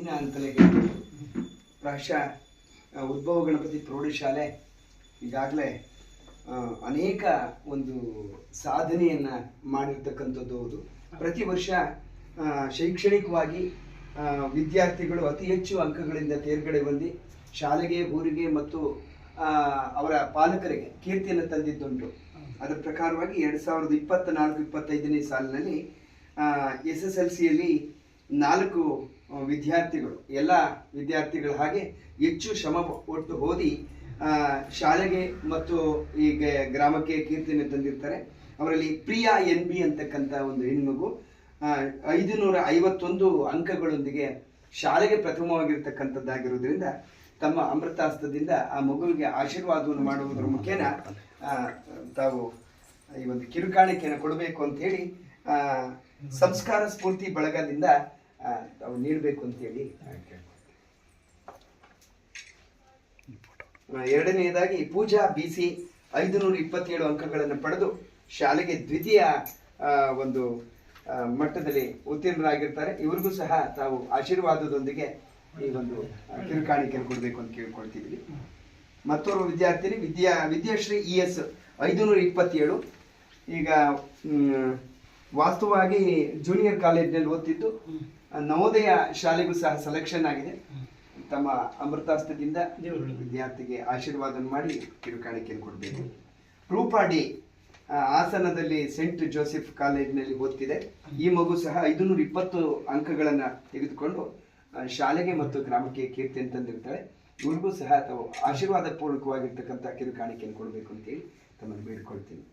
ಇನ್ನ ಅಂತಲೇ ಪ್ರಾಯಶಃ ಉದ್ಭವ ಗಣಪತಿ ಪ್ರೌಢಶಾಲೆ ಈಗಾಗಲೇ ಅನೇಕ ಒಂದು ಸಾಧನೆಯನ್ನು ಮಾಡಿರ್ತಕ್ಕಂಥದ್ದು ಹೌದು. ಪ್ರತಿ ವರ್ಷ ಶೈಕ್ಷಣಿಕವಾಗಿ ವಿದ್ಯಾರ್ಥಿಗಳು ಅತಿ ಹೆಚ್ಚು ಅಂಕಗಳಿಂದ ತೇರ್ಗಡೆ ಹೊಂದಿ ಶಾಲೆಗೆ, ಊರಿಗೆ ಮತ್ತು ಅವರ ಪಾಲಕರಿಗೆ ಕೀರ್ತಿಯನ್ನು ತಂದಿದ್ದುಂಟು. ಅದರ ಪ್ರಕಾರವಾಗಿ ಎರಡು ಸಾವಿರದ ಇಪ್ಪತ್ತ ನಾಲ್ಕು ಇಪ್ಪತ್ತೈದನೇ ಸಾಲಿನಲ್ಲಿ ಎಸ್ ಎಸ್ ಎಲ್ ಸಿಯಲ್ಲಿ ನಾಲ್ಕು ವಿದ್ಯಾರ್ಥಿಗಳು, ಎಲ್ಲ ವಿದ್ಯಾರ್ಥಿಗಳ ಹಾಗೆ ಹೆಚ್ಚು ಶ್ರಮ ಒಟ್ಟು ಓದಿ ಶಾಲೆಗೆ ಮತ್ತು ಈ ಗ್ರಾಮಕ್ಕೆ ಕೀರ್ತಿಯನ್ನು ತಂದಿರ್ತಾರೆ. ಅವರಲ್ಲಿ ಪ್ರಿಯಾ ಎನ್ ಬಿ ಅಂತಕ್ಕಂಥ ಒಂದು ಹೆಣ್ಮಗು ಐದು ನೂರ ಐವತ್ತೊಂದು ಅಂಕಗಳೊಂದಿಗೆ ಶಾಲೆಗೆ ಪ್ರಥಮವಾಗಿರ್ತಕ್ಕಂಥದ್ದಾಗಿರೋದ್ರಿಂದ ತಮ್ಮ ಅಮೃತಾಸ್ತ್ರದಿಂದ ಆ ಮಗುವಿಗೆ ಆಶೀರ್ವಾದವನ್ನು ಮಾಡುವುದರ ಮುಖೇನ ತಾವು ಈ ಒಂದು ಕಿರುಕಾಣಿಕೆಯನ್ನು ಕೊಡಬೇಕು ಅಂತ ಹೇಳಿ ಸಂಸ್ಕಾರ ಸ್ಫೂರ್ತಿ ಬಳಗದಿಂದ ತಾವು ನೀಡಬೇಕು ಅಂತೇಳಿ ಎರಡನೆಯದಾಗಿ ಪೂಜಾ ಬಿ ಸಿ ಐದು ನೂರ ಇಪ್ಪತ್ತೇಳು ಅಂಕಗಳನ್ನು ಪಡೆದು ಶಾಲೆಗೆ ದ್ವಿತೀಯ ಒಂದು ಮಟ್ಟದಲ್ಲಿ ಉತ್ತೀರ್ಣರಾಗಿರ್ತಾರೆ. ಇವ್ರಿಗೂ ಸಹ ತಾವು ಆಶೀರ್ವಾದದೊಂದಿಗೆ ಈ ಒಂದು ಕಿರುಕಾಣಿಕೆಯನ್ನು ಕೊಡಬೇಕು ಅಂತ ಕೇಳ್ಕೊಳ್ತಿದ್ವಿ ಮತ್ತೋರ್ವ ವಿದ್ಯಾರ್ಥಿನಿ ವಿದ್ಯಾ, ವಿದ್ಯಾಶ್ರೀ ಇ ಎಸ್ ಐದುನೂರ ಇಪ್ಪತ್ತೇಳು. ಈಗ ವಾಸ್ತವವಾಗಿ ಜೂನಿಯರ್ ಕಾಲೇಜ್ನಲ್ಲಿ ಓದ್ತಿದ್ದು ನವೋದಯ ಶಾಲೆಗೂ ಸಹ ಸೆಲೆಕ್ಷನ್ ಆಗಿದೆ. ತಮ್ಮ ಅಮೃತಾಸ್ತ್ರದಿಂದ ವಿದ್ಯಾರ್ಥಿಗೆ ಆಶೀರ್ವಾದ ಮಾಡಿ ಕಿರುಕಾಣಿಕೆಯನ್ನು ಕೊಡಬೇಕು. ರೂಪಾಡಿ ಹಾಸನದಲ್ಲಿ ಸೆಂಟ್ ಜೋಸೆಫ್ ಕಾಲೇಜಿನಲ್ಲಿ ಓದ್ತಿದೆ. ಈ ಮಗು ಸಹ ಐದುನೂರ ಇಪ್ಪತ್ತು ಅಂಕಗಳನ್ನು ತೆಗೆದುಕೊಂಡು ಶಾಲೆಗೆ ಮತ್ತು ಗ್ರಾಮಕ್ಕೆ ಕೀರ್ತಿ ತಂದಿರ್ತಾಳೆ. ಇವ್ರಿಗೂ ಸಹ ತಾವು ಆಶೀರ್ವಾದ ಪೂರ್ವಕವಾಗಿರ್ತಕ್ಕಂಥ ಕಿರುಕಾಣಿಕೆಯನ್ನು ಕೊಡಬೇಕು ಅಂತೇಳಿ ತಮ್ಮನ್ನು ಬೇಡಿಕೊಳ್ತೀನಿ.